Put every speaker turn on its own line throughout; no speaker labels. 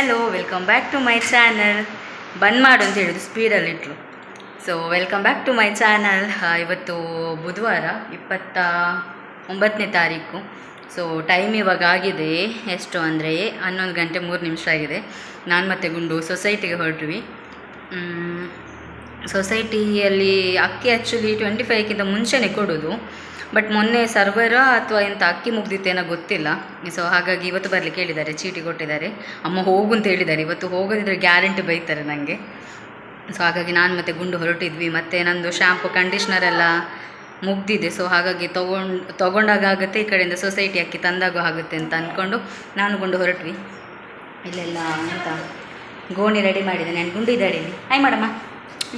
Hello welcome back to my channel ಬಂದ್ ಮಾಡು ಅಂತ ಹೇಳಿದ್ರು ಸ್ಪೀಡಲ್ಲಿ ಇಟ್ರು. So welcome back to my channel ಇವತ್ತು ಬುಧವಾರ, ಇಪ್ಪತ್ತ ಒಂಬತ್ತನೇ ತಾರೀಕು. ಸೊ ಟೈಮ್ ಇವಾಗ ಆಗಿದೆ. ಎಷ್ಟು ಅಂದರೆ ಹನ್ನೊಂದು ಗಂಟೆ ಮೂರು ನಿಮಿಷ ಆಗಿದೆ. ನಾನು ಮತ್ತು ಗುಂಡು ಸೊಸೈಟಿಗೆ ಹೊರಟ್ವಿ. ಸೊಸೈಟಿಯಲ್ಲಿ ಅಕ್ಕಿ ಆ್ಯಕ್ಚುಲಿ ಟ್ವೆಂಟಿ ಫೈವ್ಗಿಂತ ಮುಂಚೆನೇ ಕೊಡೋದು. ಬಟ್ ಮೊನ್ನೆ ಸರ್ವರ ಅಥವಾ ಎಂಥ ಅಕ್ಕಿ ಮುಗ್ದಿತ್ತೇನೋ ಗೊತ್ತಿಲ್ಲ. ಸೊ ಹಾಗಾಗಿ ಇವತ್ತು ಬರಲಿಕ್ಕೆ ಹೇಳಿದ್ದಾರೆ, ಚೀಟಿ ಕೊಟ್ಟಿದ್ದಾರೆ. ಅಮ್ಮ ಹೋಗು ಅಂತ ಹೇಳಿದ್ದಾರೆ. ಇವತ್ತು ಹೋಗೋದಿದ್ರೆ ಗ್ಯಾರಂಟಿ ಬೈತಾರೆ ನನಗೆ ಸೊ ಹಾಗಾಗಿ ನಾನು ಮತ್ತೆ ಗುಂಡು ಹೊರಟಿದ್ವಿ. ಮತ್ತು ನಂದು ಶ್ಯಾಂಪು ಕಂಡೀಷ್ನರ್ ಎಲ್ಲ ಮುಗ್ದಿದೆ. ಸೊ ಹಾಗಾಗಿ ತೊಗೊಂಡು, ತೊಗೊಂಡಾಗ ಆಗುತ್ತೆ, ಈ ಕಡೆಯಿಂದ ಸೊಸೈಟಿ ಅಕ್ಕಿ ತಂದಾಗ ಆಗುತ್ತೆ ಅಂತ ಅಂದ್ಕೊಂಡು ನಾನು ಗುಂಡು ಹೊರಟ್ವಿ. ಇಲ್ಲೆಲ್ಲ ಅಂತ ಗೋಣಿ ರೆಡಿ ಮಾಡಿದೆ. ನಾನು ಗುಂಡು ಇದ್ದಾಳೆ ಇಲ್ಲಿ. ಆಯ್ ಮಾಡಮ್ಮ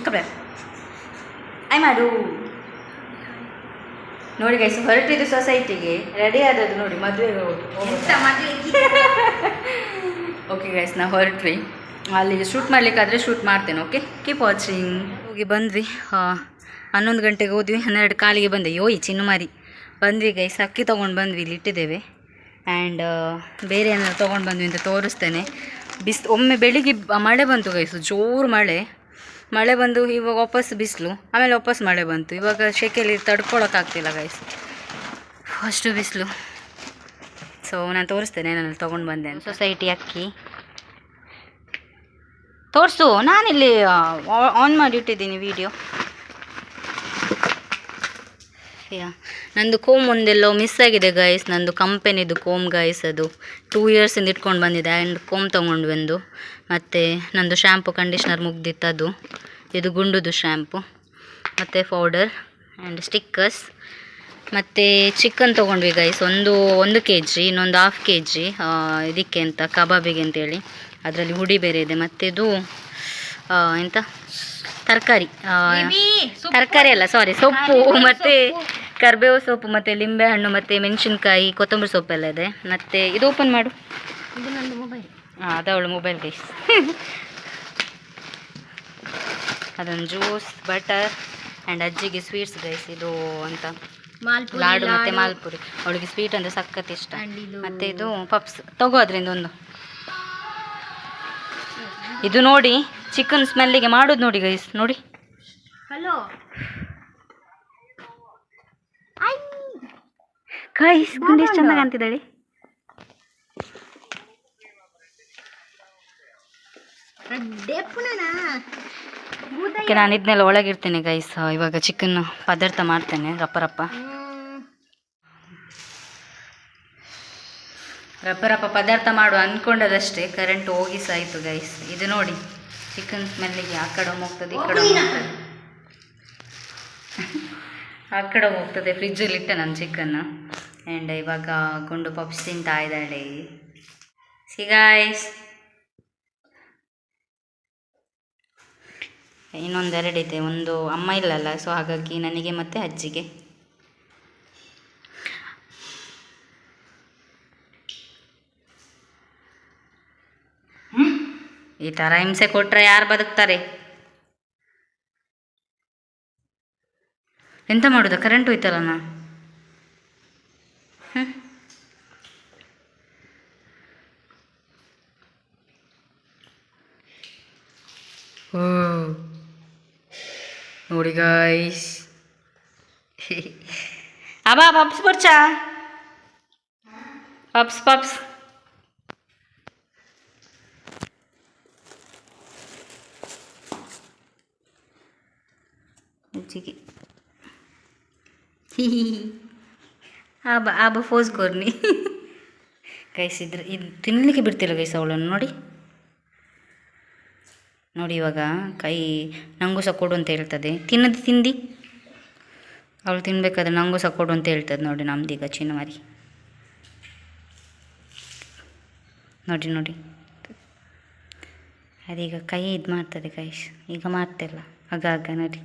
ಕಬ್ರ ಆಯ್ ಮಾಡು ನೋಡಿ ಗೈಸ್ ಹೊರಟಿದ್ದು ಸೊಸೈಟಿಗೆ ರೆಡಿ ಆದದ್ದು ನೋಡಿ ಮದುವೆಗೆ ಹೋಗಿ ಓಕೆ ಗೈಸ್ ನಾವು ಹೊರಟ್ವಿ. ಅಲ್ಲಿ ಶೂಟ್ ಮಾಡಲಿಕ್ಕಾದರೆ ಶೂಟ್ ಮಾಡ್ತೇನೆ ಓಕೆ ಕೀಪ್ ವಾಚಿಂಗ್ ಹೋಗಿ ಬಂದ್ವಿ. ಹನ್ನೊಂದು ಗಂಟೆಗೆ ಹೋದ್ವಿ ಹನ್ನೆರಡು ಕಾಲಿಗೆ ಬಂದೆ. ಯೋಯ್ ಚಿನ್ನುಮಾರಿ ಬಂದ್ವಿ ಗೈಸ್ ಅಕ್ಕಿ ತೊಗೊಂಡು ಬಂದ್ವಿ ಇಲ್ಲಿ ಇಟ್ಟಿದ್ದೇವೆ. ಆ್ಯಂಡ್ ಬೇರೆ ಏನಾದ್ರು ತೊಗೊಂಡು ಬಂದ್ವಿ ಅಂತ ತೋರಿಸ್ತೇನೆ. ಬಿಸ್ ಒಮ್ಮೆ ಬೆಳಿಗ್ಗೆ ಮಳೆ ಬಂತು ಗೈಸು ಜೋರು ಮಳೆ. ಮಳೆ ಬಂದು ಇವಾಗ ವಾಪಸ್ ಬಿಸಿಲು, ಆಮೇಲೆ ವಾಪಸ್ ಮಳೆ ಬಂತು. ಇವಾಗ ಶೆಕೆಯಲ್ಲಿ ತಡ್ಕೊಳಕ್ಕಾಗ್ತಿಲ್ಲ ಗೈಸ್ ಅಷ್ಟು ಬಿಸಿಲು. ಸೊ ನಾನು ತೋರಿಸ್ತೇನೆ ನಾನು ತೊಗೊಂಡು ಬಂದೆ ಸೊಸೈಟಿ ಅಕ್ಕಿ. ತೋರಿಸು, ನಾನಿಲ್ಲಿ ಆನ್ ಮಾಡಿ ಇಟ್ಟಿದ್ದೀನಿ ವಿಡಿಯೋ ಯಾ. ನಂದು ಕೋಮ್ ಒಂದೆಲ್ಲೋ ಮಿಸ್ ಆಗಿದೆ ಗೈಸ್ ನಂದು ಕಂಪೆನಿದು ಕೋಮ್ ಗೈಸ್ ಅದು. ಟೂ ಇಯರ್ಸಿಂದ ಇಟ್ಕೊಂಡು ಬಂದಿದೆ. ಆ್ಯಂಡ್ ಕೋಮ್ ತೊಗೊಂಡು ಬಂದು ಮತ್ತು ನಂದು ಶ್ಯಾಂಪು ಕಂಡೀಷ್ನರ್ ಮುಗ್ದಿತ್ತು ಅದು. ಇದು ಗುಂಡುದು ಶ್ಯಾಂಪು ಮತ್ತು ಪೌಡರ್ ಆ್ಯಂಡ್ ಸ್ಟಿಕ್ಕರ್ಸ್ ಮತ್ತು ಚಿಕನ್ ತೊಗೊಂಡ್ವಿ ಗೈಸ್ ಒಂದು ಒಂದು ಕೆ ಜಿ ಇನ್ನೊಂದು ಹಾಫ್ ಕೆ ಜಿ ಇದಕ್ಕೆ ಅಂತ ಕಬಾಬಿಗೆ ಅಂತೇಳಿ. ಅದರಲ್ಲಿ ಹುಡಿ ಬೇರೆ ಇದೆ. ಮತ್ತು ಇದು ಎಂತ? ತರಕಾರಿ. ತರಕಾರಿ ಅಲ್ಲ ಸಾರಿ ಸೊಪ್ಪು. ಮತ್ತು ಕರಿಬೇವು ಸೊಪ್ಪು ಮತ್ತು ಲಿಂಬೆಹಣ್ಣು ಮತ್ತು ಮೆಣಸಿನ್ಕಾಯಿ ಕೊತ್ತಂಬರಿ ಸೊಪ್ಪೆಲ್ಲ ಇದೆ. ಮತ್ತು ಇದು ಓಪನ್ ಮಾಡು.
ಇದು ನಂದು ಮೊಬೈಲ್
ಹಾಂ ಅದವಳು ಮೊಬೈಲ್ ಗೈಸ್ ಅದೊಂದು ಜ್ಯೂಸ್ ಬಟರ್ ಆ್ಯಂಡ್ ಅಜ್ಜಿಗೆ ಸ್ವೀಟ್ಸ್ ಗೈಸ್ ಇದು ಅಂತ. ಲಾಡು ಮತ್ತು ಮಾಲ್ಪುರಿ. ಅವಳಿಗೆ ಸ್ವೀಟ್ ಅಂದರೆ ಸಖತ್ ಇಷ್ಟ. ಮತ್ತು ಇದು ಪಪ್ಸ್ ತಗೋ ಅದರಿಂದ ಒಂದು. ಇದು ನೋಡಿ ಚಿಕನ್ ಸ್ಮೆಲ್ಲಿಗೆ ಮಾಡೋದು ನೋಡಿ ಗೈಸ್ ನೋಡಿ.
ಹಲೋ
ಗೈಸ್ ಗುಂಡಿ ಎಷ್ಟು ಚೆನ್ನಾಗಿ ಕಾಣ್ತಿದ್ದಾಳೆ.
ಡೆಪ್ಪುನನಾ
ಓಕೆ ನಾನು ಇದನ್ನೆಲ್ಲ ಒಳಗಿರ್ತೇನೆ ಗೈಸ್ ಇವಾಗ ಚಿಕನ್ ಪದಾರ್ಥ ಮಾಡ್ತೇನೆ ರಪ್ಪ ರಪ್ಪ. ರಪ್ಪ ರಪ್ಪ ಪದಾರ್ಥ ಮಾಡು ಅಂದ್ಕೊಂಡದಷ್ಟೇ ಕರೆಂಟ್ ಹೋಗಿ ಸಾಯ್ತು ಗೈಸ್ ಇದು ನೋಡಿ ಚಿಕನ್ ಸ್ಮೆಲ್ಲಿಗೆ ಆ ಕಡೆ ಹೋಗ್ತದೆ ಈ ಕಡೆ ಆ ಕಡೆ ಹೋಗ್ತದೆ ಫ್ರಿಜ್ಜಲ್ಲಿ ಇಟ್ಟೆ ನಾನು ಚಿಕನ್ ಆ್ಯಂಡ್ ಇವಾಗ ಗುಂಡು ಪಪ್ಸ್ ತಿಂತಾ ಇದ್ದಾಳೆ. ಸಿಗಾಯ್ಸ್ ಇನ್ನೊಂದೆರಡಿದೆ ಒಂದು ಅಮ್ಮ ಇಲ್ಲಲ್ಲ ಸೊ ಹಾಗಾಗಿ ನನಗೆ ಮತ್ತೆ ಅಜ್ಜಿಗೆ. ಈ ಥರ ಹಿಂಸೆ ಕೊಟ್ಟರೆ ಯಾರು ಬದುಕ್ತಾರೆ? ಎಂತ ಮಾಡೋದು? ಕರೆಂಟ್ ಹೋಯ್ತಲ್ಲ ನಾ ಹ್ಮ್. ಓ ನೋಡಿ ಗಾಯ್ಸ್ ಅಬ್ಬಾ ಪಪ್ಸ್ ಬರ್ಚಾ ಪಪ್ಸ್ ಪಪ್ಸ್ ಅಜ್ಜಿಗೆ ಆಬ ಆಬ ಫೋಸ್ ಕೋರ್ನಿ ಕೈಸಿದ್ರೆ ಇದು ತಿನ್ನಲಿಕ್ಕೆ ಬಿಡ್ತಿಲ್ಲ ಗೈಸ್ ಅವಳನ್ನು, ನೋಡಿ. ನೋಡಿ ಇವಾಗ ಕೈ ನಂಗೂ ಸಹ ಕೊಡು ಅಂತ ಹೇಳ್ತದೆ. ತಿನ್ನದು, ತಿಂದು? ಅವಳು ತಿನ್ಬೇಕಾದ್ರೆ ನಂಗೂ ಸಹ ಕೊಡು ಅಂತ ಹೇಳ್ತದೆ ನೋಡಿ ನಮ್ದೀಗ ಚಿನ್ನಮಾರಿ ನೋಡಿ ನೋಡಿ. ಅದೀಗ ಕೈ ಇದು ಮಾಡ್ತದೆ ಕೈಸ್ ಈಗ ಮಾಡ್ತಿಲ್ಲ. ಆಗ ಆಗ ನೋಡಿ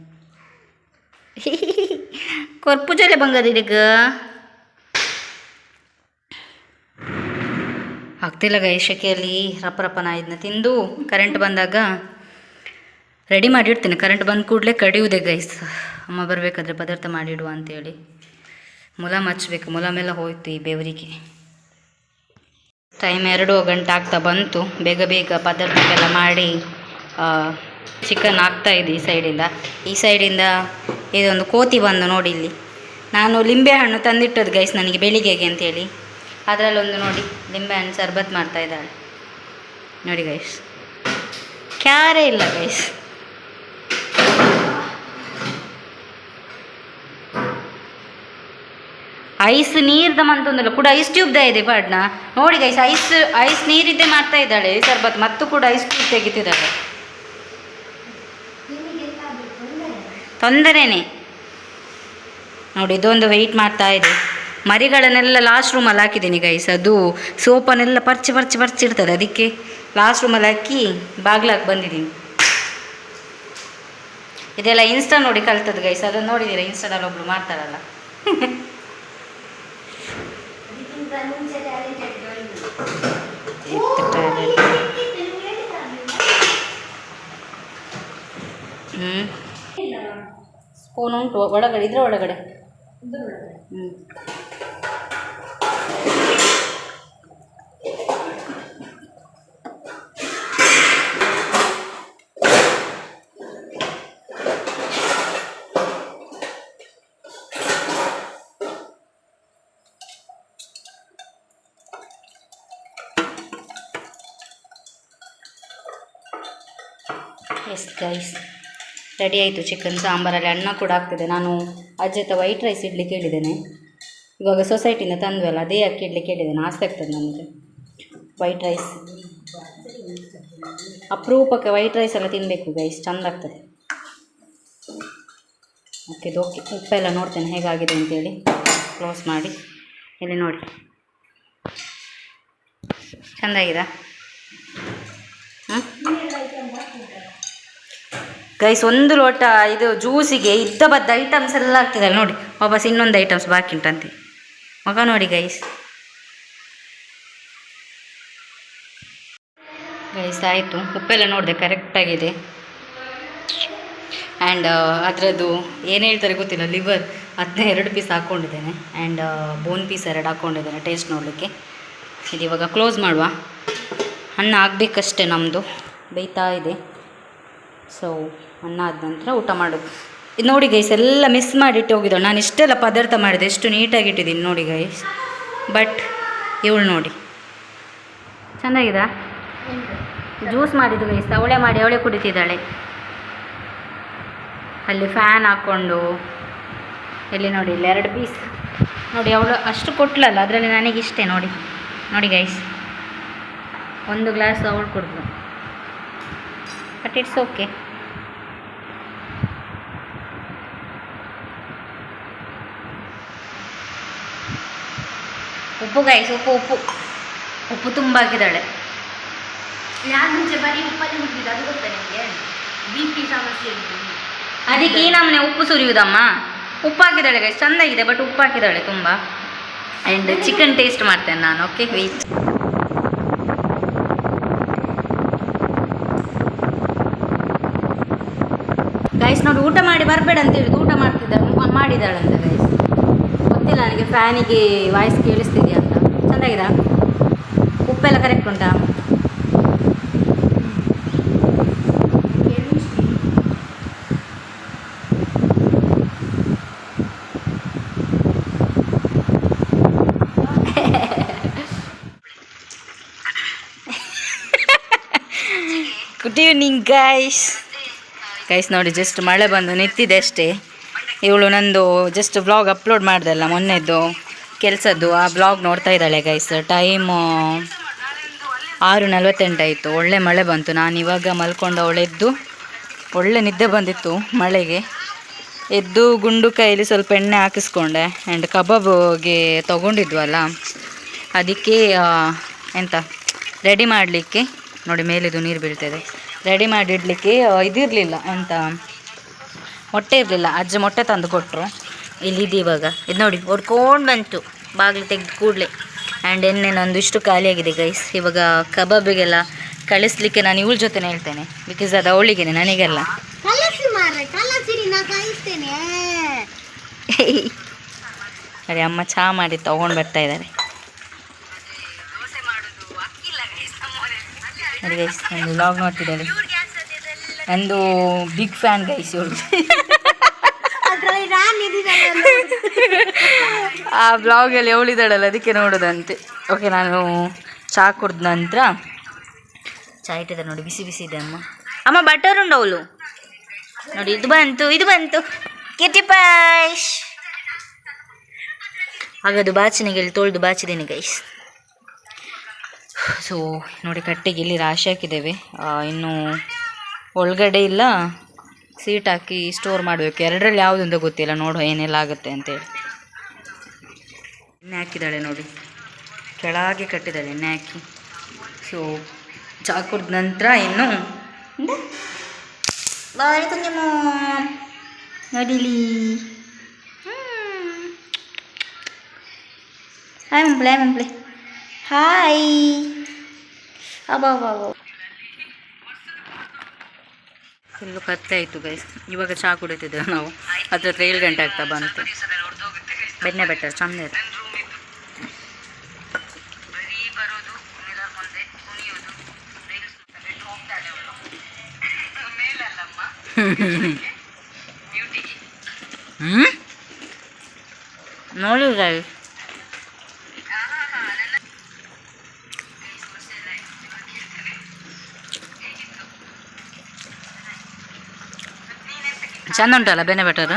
ಕೊರ್ಪುಜಲೆ ಬಂಗದೀಗ ಆಗ್ತಿಲ್ಲ ಗೈ ಶೆಕೆಯಲ್ಲಿ ರಪ್ಪ ರಪ್ಪನ ಇದನ್ನ ತಿಂದು ಕರೆಂಟ್ ಬಂದಾಗ ರೆಡಿ ಮಾಡಿಡ್ತೀನಿ. ಕರೆಂಟ್ ಬಂದ ಕೂಡಲೇ ಕಡಿಯುವುದೇ ಗೈಸ್ ಅಮ್ಮ ಬರಬೇಕಾದ್ರೆ ಪದಾರ್ಥ ಮಾಡಿಡುವ ಅಂತೇಳಿ. ಮುಲಾಮ್ ಹಚ್ಬೇಕು ಮುಲಾಮೆಲ್ಲ ಹೋಯ್ತು ಈ ಬೆವರಿಗೆ. ಟೈಮ್ ಎರಡು ಗಂಟೆ ಆಗ್ತಾ ಬಂತು. ಬೇಗ ಬೇಗ ಪದಾರ್ಥಕ್ಕೆಲ್ಲ ಮಾಡಿ ಚಿಕನ್ ಹಾಕ್ತಾ ಇದೆ ಈ ಸೈಡಿಂದ ಈ ಸೈಡಿಂದ ಇದೊಂದು ಕೋತಿ ಬಂದು ನೋಡಿ ಇಲ್ಲಿ. ನಾನು ಲಿಂಬೆ ಹಣ್ಣು ತಂದಿಟ್ಟದ್ದು ಗೈಸ್ ನನಗೆ ಬೆಳಿಗ್ಗೆಗೆ ಅಂತೇಳಿ. ಅದರಲ್ಲೊಂದು ನೋಡಿ ಲಿಂಬೆಹಣ್ಣು ಸರ್ಬತ್ ಮಾಡ್ತಾ ಇದ್ದಾಳೆ. ನೋಡಿ ಗೈಸ್ ಕ್ಯಾರೇ ಇಲ್ಲ ಗೈಸ್ ಐಸ್ ನೀರ್ದ ಮಂತೊಂದಲ್ಲ ಕೂಡ ಐಸ್ ಟ್ಯೂಬ್ದ ಇದೆ ಪಾಡ್ನ. ನೋಡಿ ಗೈಸ್ ಐಸ್ ಐಸ್ ನೀರಿದ್ದೆ ಮಾಡ್ತಾ ಇದ್ದಾಳೆ ಸರ್ಬತ್ ಮತ್ತು ಕೂಡ ಐಸ್ ಟ್ಯೂಬ್ ತೆಗಿತಿದ್ದಾಳೆ. ತೊಂದರೆನೇ. ನೋಡಿ, ಇದೊಂದು ವೆಯ್ಟ್ ಮಾಡ್ತಾ ಇದೆ. ಮರಿಗಳನ್ನೆಲ್ಲ ಲಾಸ್ಟ್ ರೂಮಲ್ಲಿ ಹಾಕಿದ್ದೀನಿ ಗೈಸ್ ಅದು ಸೋಪನ್ನೆಲ್ಲ ಪರ್ಚಿ ಪರ್ಚಿ ಪರ್ಚಿ ಇರ್ತದೆ ಅದಕ್ಕೆ. ಲಾಸ್ಟ್ ರೂಮಲ್ಲಿ ಹಾಕಿ ಬಾಗ್ಲಾಗಿ ಬಂದಿದ್ದೀನಿ. ಇದೆಲ್ಲ ಇನ್ಸ್ಟಾ ನೋಡಿ ಕಲ್ತದ್ದು ಗೈಸ್ ಅದನ್ನು ನೋಡಿದ್ದೀರಾ ಇನ್ಸ್ಟಾದಲ್ಲಿ ಒಬ್ರು ಮಾಡ್ತಾರಲ್ಲ. ಹ್ಞೂ ಸ್ಪೂನ್ ಉಂಟು. ಒಳಗಡೆ, ಇದ್ರೆ ಒಳಗಡೆ. ಹ್ಞೂ ಎಸ್ ಗೈಸ್ ರೆಡಿ ಆಯಿತು ಚಿಕನ್ ಸಾಂಬಾರಲ್ಲಿ. ಅನ್ನ ಕೂಡ ಆಗ್ತಿದೆ. ನಾನು ಅಜ್ಜತ ವೈಟ್ ರೈಸ್ ಇಡ್ಲಿಕ್ಕೆ ಹೇಳಿದ್ದೇನೆ. ಇವಾಗ ಸೊಸೈಟಿಯಿಂದ ತಂದ್ವಲ್ಲ, ಅದೇ ಅಕ್ಕಿ ಇಡ್ಲಿಕ್ಕೆ ಹೇಳಿದ್ದೇನೆ ಆಸೆ ಆಗ್ತದೆ ನನಗೆ. ವೈಟ್ ರೈಸ್ ಅಪರೂಪಕ್ಕೆ ವೈಟ್ ರೈಸ್ ಎಲ್ಲ ತಿನ್ನಬೇಕು ಗೈಸ್ ಚೆಂದ ಆಗ್ತದೆ. ಓಕೆ ಇದು ಓಕೆ ಉಪ್ಪೆಲ್ಲ ನೋಡ್ತೇನೆ ಹೇಗಾಗಿದೆ ಅಂತೇಳಿ. ಕ್ಲೋಸ್ ಮಾಡಿ. ಇಲ್ಲಿ ನೋಡಿ. ಚೆಂದಾಗಿದೆ? ಗೈಸ್ ಒಂದು ಲೋಟ ಇದು ಜ್ಯೂಸಿಗೆ ಇದ್ದ ಬದ್ದ ಐಟಮ್ಸ್ ಎಲ್ಲ ಆಗ್ತಿದೆ ನೋಡಿ. ವಾಪಸ್ ಇನ್ನೊಂದು ಐಟಮ್ಸ್ ಬಾಕಿ ಉಂಟಂತೆ ಮಗ ನೋಡಿ ಗೈಸ್ ಗೈಸ್ ಆಯಿತು. ಉಪ್ಪೆಲ್ಲ ನೋಡಿದೆ ಕರೆಕ್ಟಾಗಿದೆ ಆ್ಯಂಡ್ ಅದರದ್ದು ಏನು ಹೇಳ್ತಾರೆ ಗೊತ್ತಿಲ್ಲ ಲಿವರ್ ಅದನ್ನ ಎರಡು ಪೀಸ್ ಹಾಕ್ಕೊಂಡಿದ್ದೇನೆ ಆ್ಯಂಡ್ ಬೋನ್ ಪೀಸ್ ಎರಡು ಹಾಕ್ಕೊಂಡಿದ್ದೇನೆ ಟೇಸ್ಟ್ ನೋಡಲಿಕ್ಕೆ. ಇದು ಇವಾಗ ಕ್ಲೋಸ್ ಮಾಡುವ. ಅನ್ನ ಆಗಬೇಕಷ್ಟೇ ನಮ್ಮದು ಬೇಯ್ತಾ ಇದೆ. ಸೊ ಅನ್ನ ಆದ ನಂತರ ಊಟ ಮಾಡೋದು. ನೋಡಿ ಗೈಸ್ ಎಲ್ಲ ಮಿಸ್ ಮಾಡಿಟ್ಟು ಹೋಗಿದ್ದಾಳೆ ನಾನು ಇಷ್ಟೆಲ್ಲ ಪದಾರ್ಥ ಮಾಡಿದೆ, ಎಷ್ಟು ನೀಟಾಗಿ ಇಟ್ಟಿದ್ದೀನಿ ನೋಡಿ ಗೈಸ್ ಬಟ್ ಇವಳು ನೋಡಿ. ಚೆನ್ನಾಗಿದಾ? ಜ್ಯೂಸ್ ಮಾಡಿದ್ದು ಗೈಸ್ ಅವಳೆ ಮಾಡಿ, ಅವಳೆ ಕುಡಿತಿದ್ದಾಳೆ. ಅಲ್ಲಿ ಫ್ಯಾನ್ ಹಾಕ್ಕೊಂಡು ಎಲ್ಲಿ ನೋಡಿ, ಇಲ್ಲಿ ಎರಡು ಪೀಸ್ ನೋಡಿ, ಅವಳು ಅಷ್ಟು ಕೊಟ್ಲಲ್ಲ, ಅದರಲ್ಲಿ ನನಗೆ ಇಷ್ಟೇ ನೋಡಿ. ನೋಡಿ ಗೈಸ್ ಒಂದು ಗ್ಲಾಸ್ ಅವಳು ಕುಡಿದ್ಲು. ಬಟ್ ಇಟ್ಸ್ ಓಕೆ ಉಪ್ಪು ಗೈಸ್ ಉಪ್ಪು ಉಪ್ಪು ಉಪ್ಪು ತುಂಬ ಹಾಕಿದ್ದಾಳೆ
ನಾನು ಮುಂಚೆ ಬರೀ ಉಪ್ಪಲ್ಲಿ ಹುಟ್ಟಿದ್ದು ಅದು ಗೊತ್ತಾ ನಿಮಗೆ? ಬಿ ಪಿ ಸಮಸ್ಯೆ
ಅದಕ್ಕೆ ಈ ನಮ್ಮನೆ ಉಪ್ಪು ಸುರಿಯುವುದಮ್ಮ? ಉಪ್ಪು ಹಾಕಿದ್ದಾಳೆ ಗೈಸ್ ಚೆಂದಾಗಿದೆ ಬಟ್ ಉಪ್ಪು ಹಾಕಿದ್ದಾಳೆ ತುಂಬ. ಆ್ಯಂಡ್ ಚಿಕನ್ ಟೇಸ್ಟ್ ಮಾಡ್ತೇನೆ ನಾನು ಓಕೆ ವೆಯ್ಟ್ ಗೈಸ್ ನೋಡಿ ಊಟ ಮಾಡಿ ಬರಬೇಡ ಅಂತ ಹೇಳಿದ್ದು ಊಟ ಮಾಡ್ತಿದ್ದಾಳೆ ಮಾಡಿದ್ದಾಳಂತೆ ಗೈಸ್ ಗೊತ್ತಿಲ್ಲ ನನಗೆ ಫ್ಯಾನಿಗೆ ವಾಯ್ಸ್ ಕೇಳಿಸ್ತಿದೆಯಾ ಚೆಂದಾಗಿದಾ ಉಪ್ಪೆಲ್ಲ ಕರೆಕ್ಟ್ ಉಂಟಾ? ಗುಡ್ ಈವ್ನಿಂಗ್ ಗೈಸ್ ಗೈಸ್ ನೋಡಿ ಜಸ್ಟ್ ಮಳೆ ಬಂದು ನಿಂತಿದೆ ಅಷ್ಟೇ. ಇವಳು ನಂದು ಜಸ್ಟ್ ವ್ಲಾಗ್ ಅಪ್ಲೋಡ್ ಮಾಡ್ದಲ್ಲ ಮೊನ್ನೆದ್ದು. ಕೆಲಸದ್ದು, ಆ ಬ್ಲಾಗ್ ನೋಡ್ತಾ ಇದ್ದಾಳೆ ಗೈಸ್ ಟೈಮು ಆರು ನಲ್ವತ್ತೆಂಟಾಯಿತು ಒಳ್ಳೆ ಮಳೆ ಬಂತು. ನಾನು ಇವಾಗ ಮಲ್ಕೊಂಡು ಅವಳೆದ್ದು, ಒಳ್ಳೆ ನಿದ್ದೆ ಬಂದಿತ್ತು ಮಳೆಗೆ. ಎದ್ದು ಗುಂಡು ಕೈಯಲ್ಲಿ ಸ್ವಲ್ಪ ಎಣ್ಣೆ ಹಾಕಿಸ್ಕೊಂಡೆ ಆ್ಯಂಡ್ ಕಬಾಬ್ಗೆ ತೊಗೊಂಡಿದ್ವಲ್ಲ, ಅದಕ್ಕೆ ಎಂತ ರೆಡಿ ಮಾಡಲಿಕ್ಕೆ, ನೋಡಿ ಮೇಲಿದು ನೀರು ಬೀಳ್ತದೆ ರೆಡಿ ಮಾಡಿಡಲಿಕ್ಕೆ ಇದಿರಲಿಲ್ಲ ಎಂತ ಮೊಟ್ಟೆ ಇರಲಿಲ್ಲ, ಅಜ್ಜ ಮೊಟ್ಟೆ ತಂದು ಕೊಟ್ಟರು ಇಲ್ಲಿದ್ದು ಇವಾಗ? ಇದು ನೋಡಿ ಹೊಡ್ಕೊಂಡು ಬಂತು. ಬಾಗಿಲು ತೆಗೆದು ಕೂಡಲೇ. ಆ್ಯಂಡ್ ಎಣ್ಣೆ ನಂದು ಇಷ್ಟು ಖಾಲಿಯಾಗಿದೆ ಗೈಸ್ ಇವಾಗ ಕಬಾಬಿಗೆಲ್ಲ ಕಳಿಸ್ಲಿಕ್ಕೆ ನಾನು ಇವಳ ಜೊತೆನೇ ಹೇಳ್ತೇನೆ. ಬಿಕಾಸ್ ಅದು ಅವಳಿಗೇನೆ ನನಗೆಲ್ಲ. ಅರೆ ಅಮ್ಮ ಚಹಾ ಮಾಡಿ ತೊಗೊಂಡು ಬರ್ತಾ ಇದ್ದಾರೆ ಅದೇ ಗೈಸ್ ಒಂದು ಲಾಗ್ ನೋಡ್ತಿದ್ದಾಳೆ ನಂದು ಬಿಗ್ ಫ್ಯಾನ್ ಗೈಸ್ ಇವಳು.
ನಾನು
ಆ ಬ್ಲಾಗಲ್ಲಿ ಅವಳಿದ್ದಾಳಲ್ಲ ಅದಕ್ಕೆ ನೋಡೋದಂತೆ. ಓಕೆ ನಾನು ಚಹಾ ಕುಡ್ದ ನಂತರ ಚಹಾ ಇಟ್ಟಿದೆ ನೋಡಿ ಬಿಸಿ ಬಿಸಿ ಇದೆ ಅಮ್ಮ. ಅಮ್ಮ ಬಟರ್ ಉಂಡು ಅವಳು? ನೋಡಿ ಇದು ಬಂತು ಇದು ಬಂತು. ಕಿಟಿ ಪಾಯ್ ಹಾಗದು ಬಾಚಿನಿಗೆ ಇಲ್ಲಿ ತೊಳೆದು ಬಾಚಿದ್ದೀನಿ ಗೈಸ್ ಸೊ ನೋಡಿ ಕಟ್ಟೆಗೆ ಇಲ್ಲಿ ರಾಶಿ ಹಾಕಿದ್ದೇವೆ. ಇನ್ನು ಒಳಗಡೆ ಇಲ್ಲ. ಸೀಟ್ ಹಾಕಿ ಸ್ಟೋರ್ ಮಾಡಬೇಕು. ಎರಡರಲ್ಲಿ ಯಾವುದು ಅಂತ ಗೊತ್ತಿಲ್ಲ. ನೋಡು ಏನೆಲ್ಲ ಆಗುತ್ತೆ ಅಂತೇಳಿ ಎಣ್ಣೆ ಹಾಕಿದ್ದಾಳೆ ನೋಡಿ. ಕೆಳಗೆ ಕಟ್ಟಿದ್ದಾಳೆ ಎಣ್ಣೆ ಹಾಕಿ. ಸೊ ಚಹಾ ಕುಡ್ದ ನಂತರ ಇನ್ನು ಬಾರಿ ಕುಂಜಮ್ಮ ನೋಡಿಲಿ. ಹಾಯ್ ಮಂಪ್ಲೆ ಮಂಪ್ಲೆ ಹಾಯ್. ಅಬ್ಬಾ ಫುಲ್ಲು ಕತ್ತೆ ಆಯಿತು ಗೈಸ್ ಇವಾಗ ಚಹಾ ಕುಡಿತಿದ್ದೇವೆ ನಾವು. ಅದ್ರ ಹತ್ರ ಏಳು ಗಂಟೆ ಆಗ್ತಾ ಬಂತು. ಬೆಣ್ಣೆ ಬೆಟ್ಟ ಚಂದ ಇದೆ ನೋಡಿ ಗೈಸ್ ಚಂದ ಉಂಟಲ್ಲ ಬೆನೆ ಬೆಟರ್?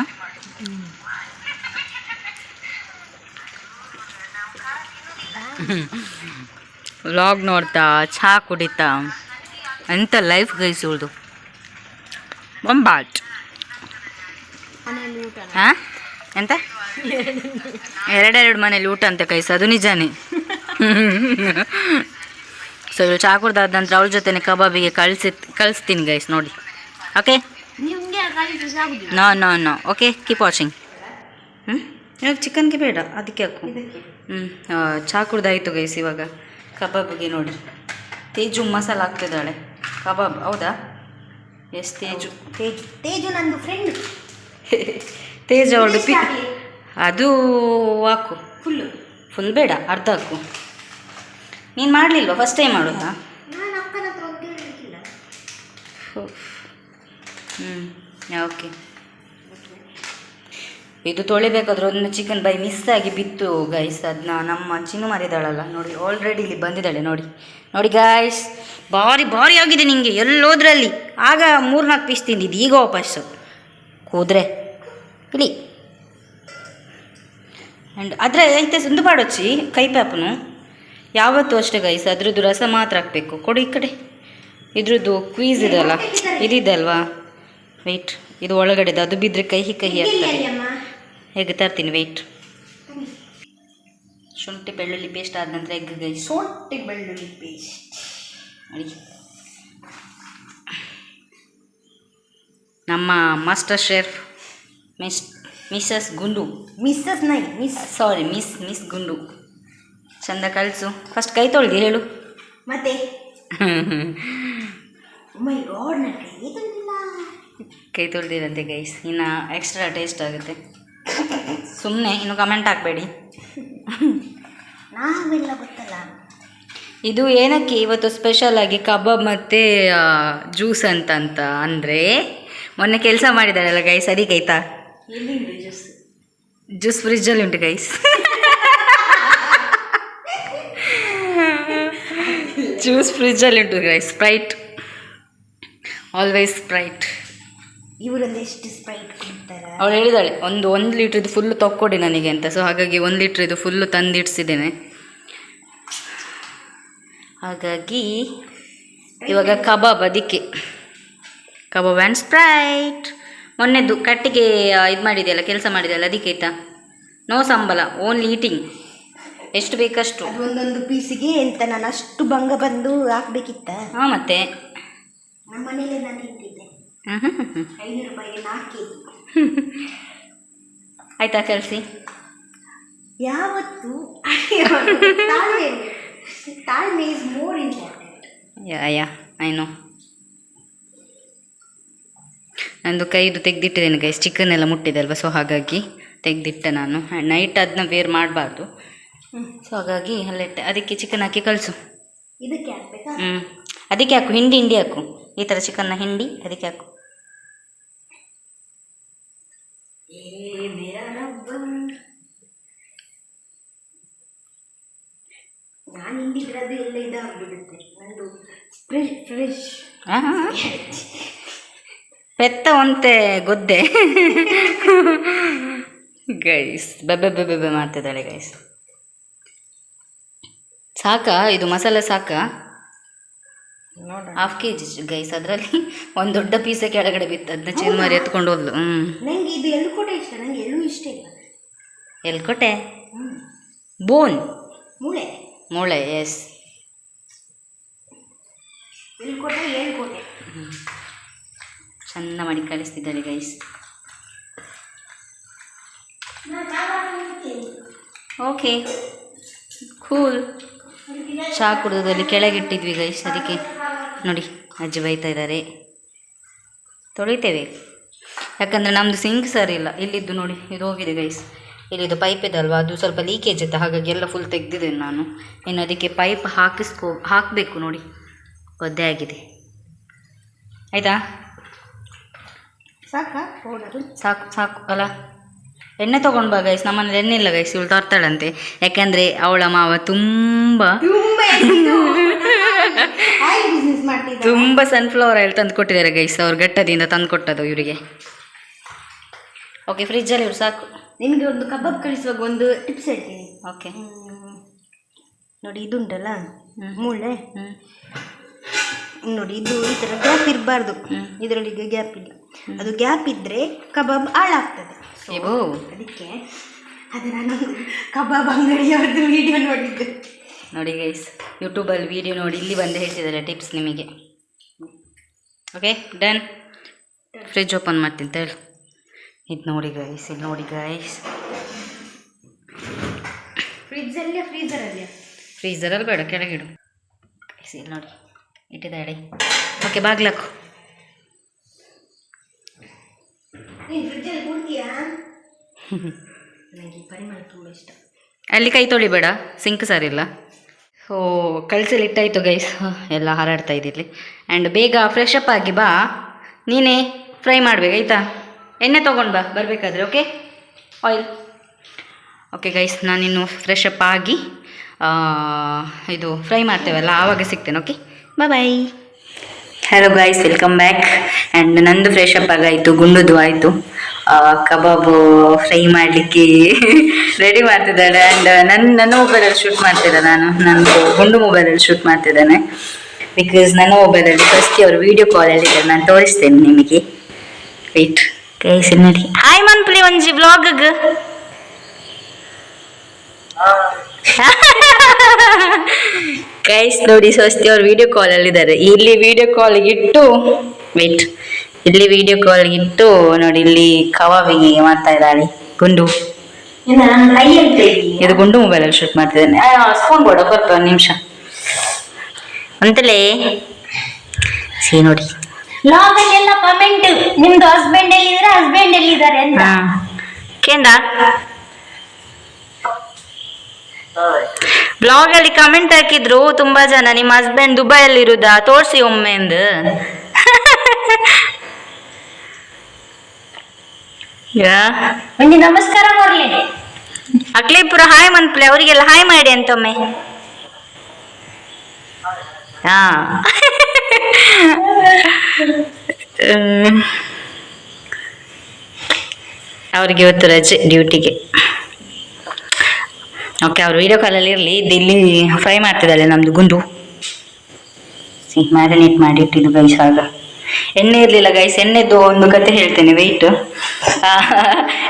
ವ್ಲಾಗ್ ನೋಡ್ತಾ ಚಹಾ ಕುಡಿತಾ. ಎಂತ ಲೈಫ್ ಗೈಸು ಬೊಂಬಾಟ್ ಹಾಂ? ಎಂತ? ಎರಡೆರಡು ಮನೇಲಿ ಊಟ ಅಂತ ಕೈಸ ಅದು ನಿಜಾನೇ. ಸೊ ಇವಳು ಚಹಾ ಕುಡ್ದಾದ ನಂತರ ಅವಳ ಜೊತೆನೆ ಕಬಾಬಿಗೆ ಕಳಿಸಿ ಕಳಿಸ್ತೀನಿ ಗೈಸ್ ನೋಡಿ. Okay no no no okay keep watching ಹ್ಞೂ ಇವಾಗ ಚಿಕನ್ಗೆ ಬೇಡ ಅದಕ್ಕೆ ಹಾಕು. ಹ್ಞೂ ಚಹಾ ಕುಡ್ದಾಯ್ತು ಗೈಸ್ ಇವಾಗ. ಕಬಾಬ್ಗೆ ನೋಡಿ. ತೇಜು ಮಸಾಲ ಹಾಕ್ತಿದ್ದಾಳೆ. ಕಬಾಬ್ ಹೌದಾ? ಎಸ್ ತೇಜು.
ತೇಜು. ತೇಜು ನಂದು ಫ್ರೆಂಡ್
ತೇಜ್ ಅವಳು ಪಿ ಅದು ಹಾಕು.
ಫುಲ್ಲು
ಫುಲ್ ಬೇಡ ಅರ್ಧ ಹಾಕು. ನೀನು ಮಾಡಲಿಲ್ವ? ಫಸ್ಟ್ ಟೈಮ್ ಮಾಡೋದಾ? ಹ್ಞೂ ಓಕೆ ಇದು ತೊಳಿಬೇಕಾದ್ರೆ ಒಂದು ಚಿಕನ್ ಬೈ ಮಿಸ್ ಆಗಿ ಬಿತ್ತು ಗೈಸ್ ಅದನ್ನ ನಮ್ಮ ಚಿನ್ನು ಮರಿದಾಳಲ್ಲ. ನೋಡಿ ಆಲ್ರೆಡಿ ಇಲ್ಲಿ ಬಂದಿದ್ದಾಳೆ, ನೋಡಿ. ನೋಡಿ ಗಾಯ್ಸ್ ಭಾರಿ ಭಾರಿ ಆಗಿದೆ ನಿಮಗೆ ಎಲ್ಲೋದ್ರಲ್ಲಿ. ಆಗ ಮೂರ್ನಾಲ್ಕು ಪೀಸ್ ತಿಂದಿದ್ದು. ಈಗ ವಾಪಸ್ಸು. ಕೂದ್ರೆ. ಇಲ್ಲಿ. ಆ್ಯಂಡ್ ಅದರ ಐತೆ ಸುಂದು ಬಾಡೋಚಿ ಕೈ ಪ್ಯಾಪನು ಯಾವತ್ತೂ ಅಷ್ಟೇ ಗೈಸ್ ಅದ್ರದ್ದು ರಸ ಮಾತ್ರ ಹಾಕಬೇಕು. ಕೊಡು ಈ ಕಡೆ. ಇದ್ರದ್ದು ಕ್ವೀಸ್ ಇದೆಯಲ್ಲ ಇದಿದೆ ಅಲ್ವಾ ವೆಯ್ಟ್ ಇದು ಒಳಗಡೆದು. ಅದು ಬಿದ್ದರೆ ಕಹಿ ಕಹಿ ಆಗ್ತದೆ. ಹೇಗೆ ತರ್ತೀನಿ ವೆಯ್ಟ್ ಶುಂಠಿ ಬೆಳ್ಳುಳ್ಳಿ ಪೇಸ್ಟ್ ಆದ ನಂತರ ಎಗ್ ಗೈ
ಶುಂಠಿ ಬೆಳ್ಳುಳ್ಳಿ ಪೇಸ್ಟ್
ನೋಡಿ ನಮ್ಮ ಮಾಸ್ಟರ್ ಶೆಫ್ ಮಿಸ್ ಮಿಸಸ್ ಗುಂಡು
ಮಿಸ್ಸಸ್ ನೈ ಮಿಸ್
ಸಾರಿ ಮಿಸ್ ಮಿಸ್ ಗುಂಡು ಚಂದ ಕಳಿಸು ಫಸ್ಟ್ ಕೈ ತೊಳ್ದು ಹೇಳು.
ಮತ್ತೆ? ಮೈ ಗಾಡ್ ನನ್ನ ಕೈ
ಕೈ ತೊಳ್ದಿರಂತೆ ಗೈಸ್ ಇನ್ನು ಎಕ್ಸ್ಟ್ರಾ ಟೇಸ್ಟ್ ಆಗುತ್ತೆ. ಸುಮ್ಮನೆ ಇನ್ನು ಕಮೆಂಟ್ ಹಾಕಬೇಡಿ.
ನಾವೆಲ್ಲ ಗೊತ್ತಲ್ಲ?
ಇದು ಏನಕ್ಕೆ ಇವತ್ತು ಸ್ಪೆಷಲ್ ಆಗಿ ಕಬಾಬ್ ಮತ್ತು ಜ್ಯೂಸ್ ಅಂತ ಅಂತ ಅಂದರೆ ಮೊನ್ನೆ ಕೆಲಸ ಮಾಡಿದಾರಲ್ಲ ಗೈಸ್ ಅದಕ್ಕೆ ಆಯ್ತಾ?
ಜ್ಯೂಸ್
ಫ್ರಿಜ್ಜಲ್ಲಿ ಉಂಟು ಗೈಸ್ ಜ್ಯೂಸ್ ಫ್ರಿಜ್ಜಲ್ಲಿ ಉಂಟು ಗೈಸ್ ಸ್ಪ್ರೈಟ್ ಆಲ್ವೇಸ್ ಸ್ಪ್ರೈಟ್
ಇವರಲ್ಲಿ ಎಷ್ಟು ಸ್ಪ್ರೈಟ್ ಕೊಡ್ತಾರೆ?
ಅವಳು ಹೇಳಿದಾಳೆ ಒಂದು ಒಂದು ಲೀಟ್ರದ್ದು ಫುಲ್ಲು ತಕ್ಕೊಡಿ ನನಗೆ ಅಂತ. ಸೊ ಹಾಗಾಗಿ ಒಂದು ಲೀಟ್ರದ್ದು ಫುಲ್ಲು ತಂದಿಡ್ಸಿದ್ದೇನೆ. ಹಾಗಾಗಿ ಇವಾಗ ಕಬಾಬ್ ಅದಕ್ಕೆ. ಕಬಾಬ್ ಆ್ಯಂಡ್ ಸ್ಪ್ರೈಟ್ ಮೊನ್ನೆದು ಕಟ್ಟಿಗೆ ಇದು ಮಾಡಿದೆಯಲ್ಲ ಕೆಲಸ ಮಾಡಿದೆಯಲ್ಲ ಅದಕ್ಕೆ ಆಯ್ತಾ? ನೋ ಸಂಬಳ ಓನ್ಲಿ ಈಟಿಂಗ್ ಎಷ್ಟು ಬೇಕಷ್ಟು?
ಒಂದೊಂದು ಪೀಸಿಗೆ ಎಂತ ನಾನು ಅಷ್ಟು ಭಂಗ ಬಂದು ಹಾಕ್ಬೇಕಿತ್ತ?
ಹಾಂ ಮತ್ತೆ.
ನಮ್ಮ ಮನೇಲಿ ನಾನು ಐನೂರು ರೂಪಾಯಿಗೆ ನಾಲ್ಕು
ಆಯ್ತಾ ಕಳಿಸಿ
ಯಾವತ್ತು? ತಾಳ್ಮೆ. ತಾಳ್ಮೆ is more important
yeah yeah I know ನಂದು ಕೈದು ತೆಗೆದಿಟ್ಟಿದ್ದೇನೆ ಗೈಸ್ ಚಿಕನ್ ಎಲ್ಲ ಮುಟ್ಟಿದೆ ಅಲ್ವಾ ಸೊ ಹಾಗಾಗಿ ತೆಗೆದಿಟ್ಟೆ ನಾನು. ನೈಟ್ ಅದನ್ನ ವೇರ್ ಮಾಡಬಾರ್ದು. ಸೊ ಹಾಗಾಗಿ ಅಲ್ಲಿಟ್ಟೆ ಅದಕ್ಕೆ ಚಿಕನ್ ಹಾಕಿ ಕಳಿಸು.
ಇದಕ್ಕೆ ಹಾಕ್ಬೇಕಾ?
ಹ್ಞೂ ಅದಕ್ಕೆ ಹಾಕು ಹಿಂಡಿ ಹಿಂಡಿ ಹಾಕು. ಈ ಥರ ಚಿಕನ್ನ ಹಿಂಡಿ ಅದಕ್ಕೆ ಹಾಕು.
ನಾನು ಹಿಂದಿದ್ರೆ ಅದು ಎಲ್ಲ ಇದಾಗ್ಬಿಡುತ್ತೆ. ನಂದು ಫ್ರೆಶ್ ಫ್ರೆಶ್
ಆ? ಪೆತ್ತ ಒಂತೆ ಗೊದ್ದೆ. ಗೈಸ್ ಬೆಬ್ಬೆ ಬೆಬ್ಬೆ ಮಾಡ್ತಿದ್ದಾಳೆ ಗೈಸ್. ಸಾಕಾ? ಇದು ಮಸಾಲೆ ಸಾಕಾ? ಹಾಫ್ ಕೆ ಜಿ ಗೈಸ್ ಅದರಲ್ಲಿ ಒಂದು ದೊಡ್ಡ ಪೀಸೆ ಕೆಳಗಡೆ ಬಿತ್ತು ಅದನ್ನ ಮಾಡಿ ಎತ್ಕೊಂಡು ಹೋದ್ಲು ಹ್ಞೂ
ನಂಗೆ ಇದು ಎಲ್ಕೋಟೆ ಇಷ್ಟ ನಂಗೆ ಎಲ್ಲೂ ಇಷ್ಟ ಇಲ್ಲ.
ಎಲ್ಕೋಟೆ ಬೋನ್
ಮೂಳೆ.
ಮೂಳೆ ಎಸ್ ಚೆಂದ ಮಾಡಿ ಕಳಿಸ್ತಿದ್ದಾರೆ ಗೈಸ್ ಓಕೆ ಕೂಲ್ ಚಹಾ ಕುಡಿದಲ್ಲಿ ಕೆಳಗಿಟ್ಟಿದ್ವಿ ಗೈಸ್ ಅದಕ್ಕೆ. ನೋಡಿ ಅಜ್ಜಿ ಬೈತಾ ಇದ್ದಾರೆ ತೊಳಿತೇವೆ. ಯಾಕಂದರೆ ನಮ್ಮದು ಸಿಂಕ್ ಸರಿ ಇಲ್ಲ. ಇಲ್ಲಿದ್ದು ನೋಡಿ ಇದು ಹೋಗಿದೆ ಗೈಸ್ ಇಲ್ಲಿದ್ದು ಪೈಪ್ ಇದೆ ಅಲ್ವಾ? ಅದು ಸ್ವಲ್ಪ ಲೀಕೇಜ್ ಇತ್ತು. ಹಾಗಾಗಿ ಎಲ್ಲ ಫುಲ್ ತೆಗೆದಿದ್ದೇನೆ ನಾನು. ಇನ್ನು ಅದಕ್ಕೆ ಪೈಪ್ ಹಾಕಿಸ್ಕೋ ಹಾಕಬೇಕು ನೋಡಿ. ಒದ್ದೆ ಆಗಿದೆ. ಆಯಿತಾ?
ಸಾಕಾ
ಸಾಕು. ಅಲ್ಲ? ಎಣ್ಣೆ ತೊಗೊಂಡು ಬಾ ಗೈಸ್ ನಮ್ಮನೇಲಿ ಎಣ್ಣೆ ಇಲ್ಲ ಗೈಸ್ ಇವಳು ತರ್ತಾಳಂತೆ. ಯಾಕೆಂದ್ರೆ ಅವಳ ಮಾವ ತುಂಬಾ
ತುಂಬಾ
ಸನ್ಫ್ಲವರ್ ಆಯಿಲ್ ತಂದು ಕೊಟ್ಟಿದ್ದಾರೆ ಗೈಸ್ ಅವ್ರು ಗಟ್ಟದಿಂದ ತಂದು ಕೊಟ್ಟದು ಇವರಿಗೆ. ಓಕೆ ಫ್ರಿಜ್ಜಲ್ಲಿ ಇವ್ರು ಸಾಕು.
ನಿಮಗೆ ಒಂದು ಕಬಾಬ್ ಕಳಿಸುವಾಗ ಒಂದು ಟಿಪ್ಸ್ ಹೇಳ್ತೀನಿ.
Okay
hmm. ನೋಡಿ ಇದುಂಟಲ್ಲ?
ಹ್ಮ್.
ಮೂಳೆ? ನೋಡಿ ಇದು ಈ ಥರ ಗ್ಯಾಪ್ ಇರಬಾರ್ದು.
ಇದರಲ್ಲಿ
ಇದರೊಳಗೆ ಗ್ಯಾಪ್ ಇಲ್ಲ. ಅದು ಗ್ಯಾಪ್ ಇದ್ದರೆ ಕಬಾಬ್ ಹಾಳಾಗ್ತದೆ. ಅದಕ್ಕೆ ಅದು ನಾನು ಕಬಾಬ್ ಅಂಗಡಿಯವ್ರದ್ದು ವಿಡಿಯೋ ನೋಡಿದ್ದು.
ನೋಡಿ ಗೈಸ್ ಯೂಟ್ಯೂಬಲ್ಲಿ ವಿಡಿಯೋ ನೋಡಿ ಇಲ್ಲಿ ಬಂದು ಹೇಳ್ತಿದ್ದಾರೆ ಟಿಪ್ಸ್ ನಿಮಗೆ. ಓಕೆ ಡನ್ ಫ್ರಿಜ್ ಓಪನ್ ಮಾಡ್ತೀನಿ ಹೇಳು ಇದು ನೋಡಿ ಗೈಸ್ ಇಲ್ಲಿ ನೋಡಿ ಗೈಸ್
ಫ್ರಿಜ್ಜಲ್ಲೇ ಫ್ರೀಸರಲ್ಲೇ
ಫ್ರೀಸರಲ್ಲಿ ಬೇಡ ಕೆಳಗಿಡು ಇಲ್ಲಿ ನೋಡಿ. ಇಟ್ಟಿದ್ದಾಳೆ. ಓಕೆ ಬಾಗ್ಲಾಕು
ನನಗೆ ಪರಿಮಳ ತುಂಬ ಇಷ್ಟ.
ಅಲ್ಲಿ ಕೈ ತೊಳಿಬೇಡ ಸಿಂಕ್ ಸರಿಲ್ಲ ಸೊ ಕಳ್ಸಲ್ಲಿ ಇಟ್ಟಾಯಿತು ಗೈಸ್ ಎಲ್ಲ ಹಾರಾಡ್ತಾ ಇದ್ದಿಲ್ಲಿ ಆ್ಯಂಡ್ ಬೇಗ ಫ್ರೆಶ್ ಅಪ್ ಆಗಿ ಬಾ. ನೀನೇ ಫ್ರೈ ಮಾಡ್ಬೇಕು ಆಯಿತಾ? ಎಣ್ಣೆ ತೊಗೊಂಡು ಬಾ ಬರಬೇಕಾದ್ರೆ ಓಕೆ ಆಯಿಲ್ ಓಕೆ ಗೈಸ್ ನಾನಿನ್ನು ಫ್ರೆಶ್ ಅಪ್ ಆಗಿ ಇದು ಫ್ರೈ ಮಾಡ್ತೇವಲ್ಲ ಆವಾಗ ಸಿಗ್ತೇನೆ okay bye hello guys welcome back and ನಂದು ಫ್ರೆಶ್ ಅಪ್ ಆಗಾಯಿತು. ಗುಂಡುದು ಆಯಿತು. ಕಬಾಬು ಫ್ರೈ ಮಾಡಲಿಕ್ಕೆ ರೆಡಿ ಮಾಡ್ತಿದ್ದಾಳೆ. ಆ್ಯಂಡ್ ನನ್ನ ನನ್ನ ಮೊಬೈಲಲ್ಲಿ ಶೂಟ್ ಮಾಡ್ತಿದ್ದೆ ನಾನು. ನಂದು ಗುಂಡು ಮೊಬೈಲಲ್ಲಿ ಶೂಟ್ ಮಾಡ್ತಿದ್ದಾನೆ. ಬಿಕಾಸ್ ನನ್ನ ಮೊಬೈಲಲ್ಲಿ ಫಸ್ಟ್ ಅವರು ವೀಡಿಯೋ ಕಾಲ್ ಇದ್ದಾರೆ. ನಾನು ತೋರಿಸ್ತೇನೆ ನಿಮಗೆ. ವೆಯ್ಟ್ ಗೈಸ್ ನೋಡಿ. ಹಾಯ್ ಮನ್ ಮನ್ಪ್ಲಿ ಒಂಜಿ ವ್ಲಾಗ್ಗೆ ಗೈಸ್ ನೋಡಿ ಸ್ವಸ್ತಿ ಅವ್ರು ವಿಡಿಯೋ ಕಾಲಲ್ಲಿ ಇದ್ದಾರೆ. ಇಲ್ಲಿ ವಿಡಿಯೋ ಕಾಲ್ ಇಟ್ಟು ವೇಟ್ ಇಲ್ಲಿ ವಿಡಿಯೋ ಕಾಲ್ ಇಟ್ಟು ನೋಡಿ ಇಲ್ಲಿ ಕವಾಬಿಗೆ ಮಾಡ್ತಾ ಇದ್ದಾಳೆ ಗುಂಡು. ಇದು ಗುಂಡು ಮೊಬೈಲಲ್ಲಿ ಶೂಟ್ ಮಾಡ್ತಿದ್ದಾನೆ. ಸ್ಪೂನ್ ಕೊಡ ಬರ್ತ ಒಂದು ನಿಮಿಷ. ಅಂತಲೇ ಸಿ ನೋಡಿ.
ಕಮೆಂಟ್ ನಿಮ್ದು ಹಸ್ಬೆಂಡ್ ಎಲ್ಲಿದ್ದಾರೆ? ಹಸ್ಬೆಂಡ್ ಎಲ್ಲಿದ್ದಾರೆ ಅಂತ.
ಹಾ. ಕೇಂದ ಬ್ಲಾಗ್ ಅಲ್ಲಿ ಕಮೆಂಟ್ ಹಾಕಿದ್ರು ತುಂಬಾ ಜನ. ನಿಮ್ಮ ಹಸ್ಬೆಂಡ್ ದುಬೈಯಲ್ಲಿ ಇರುದಾ ತೋರ್ಸಿ ಒಮ್ಮೆ ಎಂದು
ನಮಸ್ಕಾರ ಕೊಡ್ಲಿ
ಅಕ್ಲೇಪುರ ಹಾಯ್ ಮನ್ಪ್ಲೆ ಅವರಿಗೆಲ್ಲ ಹಾಯ್ ಮಾಡಿ ಅಂತೊಮ್ಮೆ. ಹಾ. ಅವ್ರಿಗೆ ಇವತ್ತು ರಜೆ ಡ್ಯೂಟಿಗೆ ಓಕೆ ಅವ್ರು ವೀಡಿಯೋ ಕಾಲಲ್ಲಿ ಇರಲಿ. ಇಲ್ಲಿ ಫ್ರೈ ಮಾಡ್ತಿದ್ದಾಳೆ ನಮ್ಮದು ಗುಂಡು. ಸಿ ಮ್ಯಾರಿನೇಟ್ ಮಾಡಿ ಇಟ್ಟಿದ್ದು ಗೈಸ್ ಆಗ. ಎಣ್ಣೆ ಇರಲಿಲ್ಲ ಗೈಸ್ ಎಣ್ಣೆದು ಒಂದು ಕತೆ ಹೇಳ್ತೇನೆ ವೆಯ್ಟ್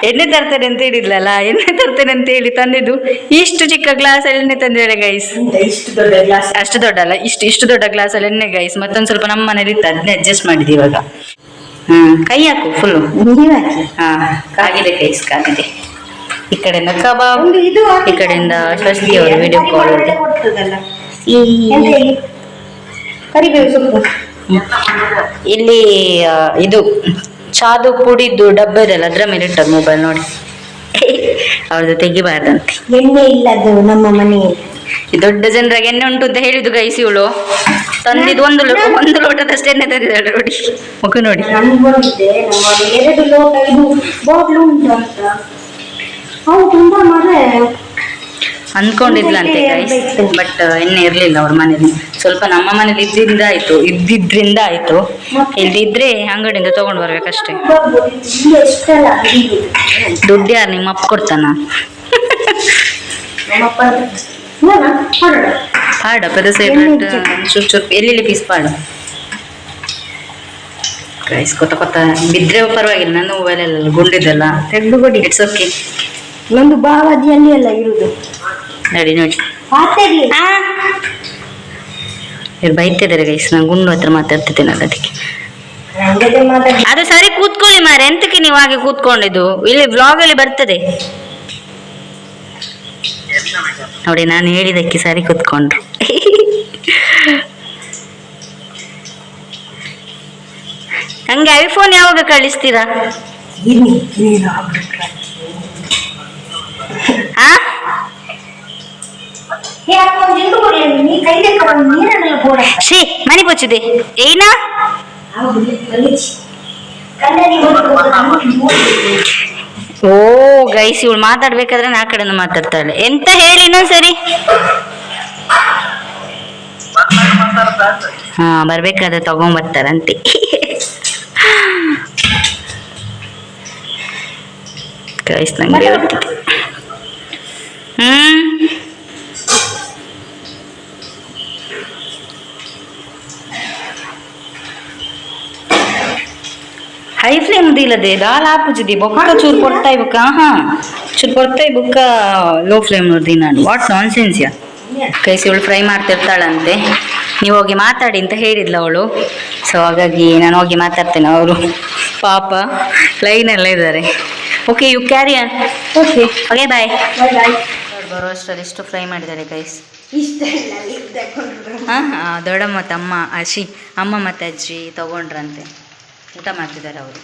ಎಣ್ಣೆ ತರ್ತೇನೆ ಅಂತ ಹೇಳಿದ್ಲಲ್ಲ ಎಣ್ಣೆ ತರ್ತೇನೆ ಅಂತ ಹೇಳಿ ತಂದಿದ್ದು. ಇಷ್ಟು ಚಿಕ್ಕ ಗ್ಲಾಸಲ್ಲಿ ಎಣ್ಣೆ ತಂದಿದ್ದಾಳೆ ಗೈಸ್
ಇಷ್ಟು ದೊಡ್ಡ ಗ್ಲಾಸ್
ಅಷ್ಟು ದೊಡ್ಡ ಅಲ್ಲ ಇಷ್ಟು ಇಷ್ಟು ದೊಡ್ಡ ಗ್ಲಾಸಲ್ಲಿ ಎಣ್ಣೆ ಗೈಸ್ ಮತ್ತೊಂದು ಸ್ವಲ್ಪ ನಮ್ಮ ಮನೇಲಿ ಇತ್ತು ಅದನ್ನೇ ಅಡ್ಜಸ್ಟ್ ಮಾಡಿದ್ವಿ ಇವಾಗ. ಹ್ಮ್ ಕೈ ಹಾಕು ಫುಲ್ಲು
ಹಾಕಿ.
ಹಾ ಕಾಗಿದೆ ಗೈಸ್ ಕಾಗಿದೆ ಈ ಕಡೆಯಿಂದ ಕಬಾಬ್ ಈ ಕಡೆಯಿಂದ ಸ್ವಸ್ತಿ ಅವರು ವಿಡಿಯೋ ಕಾಲ್
ಹೇಳಿ?
ಇಲ್ಲಿ ಇದು ಚಾದು ಪುಡಿದ್ದು ಡಬ್ಬ ಇದೆಲ್ಲ ಅದ್ರ ಮೇಲೆ ಇಟ್ಟದ್ದು ಮೊಬೈಲ್ ನೋಡಿ. ಅವ್ರದ್ದು ತೆಗಿಬಾರ್ದಂತೆ
ಎಣ್ಣೆ ಇಲ್ಲದು ನಮ್ಮ ಮನೆಯಲ್ಲಿ.
ದೊಡ್ಡ ಜನರಾಗ ಎಣ್ಣೆ ಉಂಟು ಅಂತ ಹೇಳಿದ್ದು ಗೈಸಿ ಇವಳು. ತಂದಿದ್ದು ಒಂದು ಲೋಟ ಒಂದು ಲೋಟದಷ್ಟು ಎಣ್ಣೆ ತಂದಿದ್ದಾಳೆ ನೋಡಿ. ಮುಖ ನೋಡಿ.
ಎರಡು ಲೋಟ ಇದು ಬಾಟ್ಲು ಉಂಟು ಅಂತ ಅವು ತುಂಬಾ ಮರೆ
ಅಂದ್ಕೊಂಡಿದ್ಲಂತೆ ಗೈಸ್ ಬಟ್ ಎಣ್ಣೆ ಇರ್ಲಿಲ್ಲ ಅವ್ರ ಮನೇಲಿ. ಸ್ವಲ್ಪ ನಮ್ಮ ಮನೇಲಿ ಇದ್ದಿಂದ ಆಯ್ತು ಇದ್ದಿದ್ರಿಂದ ಆಯ್ತು. ಇಲ್ದಿದ್ರೆ ಅಂಗಡಿಯಿಂದ ತಗೊಂಡು ಬರ್ಬೇಕಷ್ಟೇ. ದುಡ್ಡು ಯಾರು ನಿಮ್ಮ ಅಪ್ಪ ಕೊಡ್ತಾನ? ಪಾಡ ಪದ ಸೈಡ್ ಚೂರ್ ಚೂರ್ ಎಲ್ಲೆಲ್ಲಿ ಪೀಸ್ ಪಾಡ? ಗೈಸ್ ಕೊತ್ತ ಕೊತ್ತ ಬಿದ್ರೆ ಪರವಾಗಿಲ್ಲ ನನ್ನ ಮೊಬೈಲಲ್ಲ ಗುಂಡಿದಲ್ಲ
ತೆಗೆದು ಕೊಡಿ.
ಇಟ್ಸ್ ಓಕೆ
ಒಂದು ಬಾವಾಜಿಯಲ್ಲಿ ಅಲ್ಲ ಇರುದು.
ನೋಡಿ ನೋಡಿ. ಇವ್ರು ಬೈತಿದ್ದಾರೆ ಗೈಸ್ ನಾನು ಗುಂಡು ಹತ್ರ ಮಾತಾಡ್ತಿದ್ದೇನಲ್ಲ ಅದಕ್ಕೆ. ಅದು ಸರಿ ಕೂತ್ಕೊಳ್ಳಿ ಮಾರೆ ಎಂತಕ್ಕೆ ನೀವು ಹಾಗೆ ಕೂತ್ಕೊಂಡಿದ್ದು? ಇಲ್ಲಿ ಬ್ಲಾಗ್ ಅಲ್ಲಿ ಬರ್ತದೆ. ನೋಡಿ ನಾನು ಹೇಳಿದಕ್ಕೆ ಸರಿ ಕೂತ್ಕೊಂಡ್ರು. ನಂಗೆ ಐಫೋನ್ ಯಾವಾಗ ಕಳಿಸ್ತೀರಾ? ಶೀ ಮನೆ ಪೋಚಿದೆ. ಏನ ಓ ಗೈಸ್ ಇವಳು ಮಾತಾಡ್ಬೇಕಾದ್ರೆ ನಾ ಕಡೆಯಿಂದ ಮಾತಾಡ್ತಾಳೆ ಎಂತ ಹೇಳಿ ಇನ್ನೊಂದ್ಸರಿ? ಹಾ ಬರ್ಬೇಕಾದ್ರೆ ತಗೊಂಬರ್ತಾರಂತೆ. ಗೈಸ್ ನಂಗೆ. ಹೈ? ಫ್ಲೇಮ್ ಇಲ್ಲದೆ ದಾಲ್ ಆಪುಜಿದಿ ಬೊಕ್ಕ ಚೂರು ಕೊಡ್ತಾ ಇಬ್ಬಕ್ಕ ಹಾ. ಚೂರು ಕೊಡ್ತಾ ಇಬ್ಬಕ್ಕ ಲೋ ಫ್ಲೇಮ್ ನೋಡ್ದಿ ನಾನು. ವಾಟ್ ನಾನ್ ಸೆನ್ಸ್ ಯಾ? ಕೈಸಿ ಇವಳು ಫ್ರೈ ಮಾಡ್ತಿರ್ತಾಳಂತೆ. ನೀವು ಹೋಗಿ ಮಾತಾಡಿ ಅಂತ ಹೇಳಿದ್ಲ ಅವಳು. ಸೊ ಹಾಗಾಗಿ ನಾನು ಹೋಗಿ ಮಾತಾಡ್ತೇನೆ ಅವರು. ಪಾಪ ಲೈನಲ್ಲೇ ಇದ್ದಾರೆ. Okay you carrier okay okay bye
bye
ಬರೋ ಅಷ್ಟರಲ್ಲಿ ಇಷ್ಟು ಫ್ರೈ ಮಾಡಿದ್ದಾರೆ ಗೈಸ್
ತಗೊಂಡ್ರು.
ಹಾಂ ದೊಡ್ಡಮ್ಮ ತಮ್ಮ ಅಮ್ಮ ಅಶಿ ಅಮ್ಮ ಮತ್ತು ಅಜ್ಜಿ ತಗೊಂಡ್ರಂತೆ. ಊಟ ಮಾಡ್ತಿದ್ದಾರೆ ಅವರು.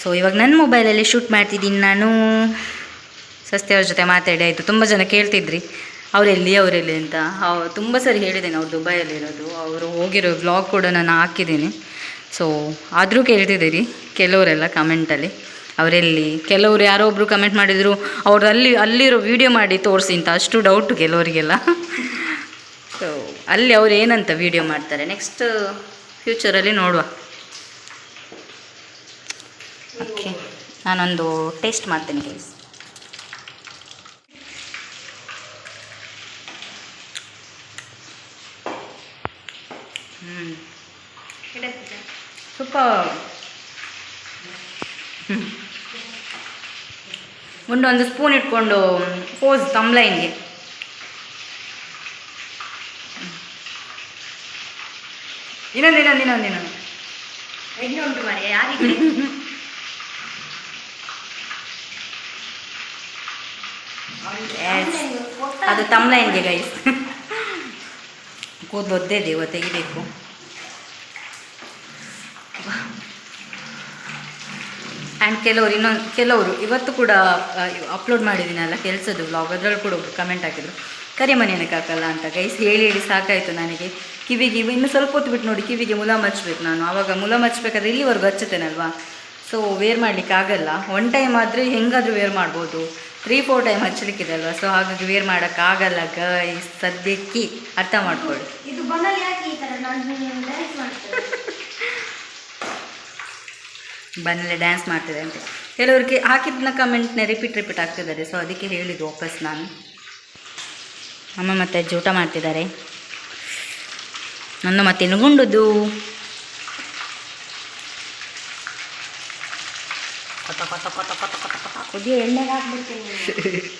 ಸೊ ಇವಾಗ ನನ್ನ ಮೊಬೈಲಲ್ಲಿ ಶೂಟ್ ಮಾಡ್ತಿದ್ದೀನಿ ನಾನು. ಸಸ್ತಿಯವ್ರ ಜೊತೆ ಮಾತಾಡಿ ಆಯಿತು. ತುಂಬ ಜನ ಕೇಳ್ತಿದ್ರಿ. ಅವರೆಲ್ಲಿ ಅವರೆಲ್ಲಿ ಅಂತ. ತುಂಬ ಸರಿ ಹೇಳಿದ್ದೇನೆ ಅವ್ರು ದುಬೈಯಲ್ಲಿರೋದು ಅವರು ಹೋಗಿರೋ ವ್ಲಾಗ್ ಕೂಡ ನಾನು ಹಾಕಿದ್ದೀನಿ. ಸೊ ಆದರೂ ಕೇಳ್ತಿದ್ದೀರಿ. ಕೆಲವರೆಲ್ಲ ಕಮೆಂಟಲ್ಲಿ ಅವರೆಲ್ಲಿ? ಕೆಲವರು ಯಾರೋ ಒಬ್ಬರು ಕಮೆಂಟ್ ಮಾಡಿದರು ಅವ್ರು ಅಲ್ಲಿ ಅಲ್ಲಿರೋ ವಿಡಿಯೋ ಮಾಡಿ ತೋರಿಸಿ ಅಂತ. ಅಷ್ಟು ಡೌಟು ಕೆಲವರಿಗೆಲ್ಲ. ಸೊ ಅಲ್ಲಿ ಅವ್ರು ಏನಂತ ವಿಡಿಯೋ ಮಾಡ್ತಾರೆ? ನೆಕ್ಸ್ಟ್ ಫ್ಯೂಚರಲ್ಲಿ ನೋಡುವ. ಓಕೆ ನಾನೊಂದು ಟೇಸ್ಟ್ ಮಾಡ್ತೇನೆ ಗೈಸ್ ಹ್ಞೂ ಸ್ವಲ್ಪ ಮುಂದೆ ಒಂದು ಸ್ಪೂನ್ ಇಟ್ಕೊಂಡು ಪೋಸ್ ತಮ್ಲೈನ್ಗೆ ಇನ್ನೊಂದು ಇನ್ನೊಂದು ಇನ್ನೊಂದು ಇನ್ನೊಂದು.
ಎಣ್ಣೆ ಉಂಟು ಮಾಡಿ ಯಾರಿಗೆ.
ಅದು ತಮ್ಲೈನ್ಗೆ ಗೈಸ್ ಕೂದಲು ಒದ್ದೆ ದೇವ ತೆಗಿಬೇಕು. ಆ್ಯಂಡ್ ಕೆಲವರು ಇನ್ನೊಂದು, ಕೆಲವರು ಇವತ್ತು ಕೂಡ ಅಪ್ಲೋಡ್ ಮಾಡಿದ್ದೀನಲ್ಲ ಕೆಲಸದ್ದು ವ್ಲಾಗ್ ಅದರಲ್ಲಿ ಕೂಡ ಒಬ್ಬರು ಕಮೆಂಟ್ ಹಾಕಿದ್ರು. ಕರೆ ಮನೆಯಕ್ಕೆ ಹಾಕಲ್ಲ ಅಂತ. ಗೈಸ್ ಹೇಳಿ ಹೇಳಿ ಸಾಕಾಯಿತು ನನಗೆ. ಕಿವಿಗೆ, ಇನ್ನು ಸ್ವಲ್ಪ ಹೊತ್ತು ಬಿಟ್ಟು ನೋಡಿ, ಕಿವಿಗೆ ಮುಲಾಮ್ ಹಚ್ಬೇಕು ನಾನು. ಆವಾಗ ಮುಲಾಮ್ ಹಚ್ಬೇಕಾದ್ರೆ ಇಲ್ಲಿವರೆಗೂ ಹಚ್ಚುತ್ತೇನಲ್ವಾ? ಸೊ ವೇರ್ ಮಾಡ್ಲಿಕ್ಕೆ ಆಗಲ್ಲ. ಒನ್ ಟೈಮ್ ಆದರೆ ಹೆಂಗಾದರೂ ವೇರ್ ಮಾಡ್ಬೋದು. ತ್ರೀ ಫೋರ್ ಟೈಮ್ ಹಚ್ಚಲಿಕ್ಕಿದೆ ಅಲ್ವಾ ಸೊ ಹಾಗಾಗಿ ವೇರ್ ಮಾಡೋಕ್ಕಾಗಲ್ಲ ಗೈಸ್ ಸದ್ಯಕ್ಕೆ ಅರ್ಥ ಮಾಡ್ಕೊಳ್ಳಿ.
ಇದು ಬನಲ್ಲಿ ಯಾಕೆ ಈ ತರ ನಾನು ಡ್ಯಾನ್ಸ್ ಮಾಡ್ತೇನೆ
ಬನ್ನೆಲ್ಲ ಡ್ಯಾನ್ಸ್ ಮಾಡ್ತಿದೆ ಅಂತ ಕೆಲವರಿಗೆ ಹಾಕಿದ್ನ ಕಮೆಂಟ್ನ ರಿಪೀಟ್ ರಿಪೀಟ್ ಆಗ್ತಿದ್ದಾರೆ ಸೊ ಅದಕ್ಕೆ ಹೇಳಿದ್ದು ವಾಪಸ್ ನಾನು ಅಮ್ಮ ಮತ್ತು ಊಟ ಮಾಡ್ತಿದ್ದಾರೆ ನನ್ನ ಮತ್ತೆ ನುಗುಂಡುದು ಕೊತ ಕೊತ
ಎಣ್ಣೆಗೆ ಹಾಕ್ಬಿಡ್ತೀನಿ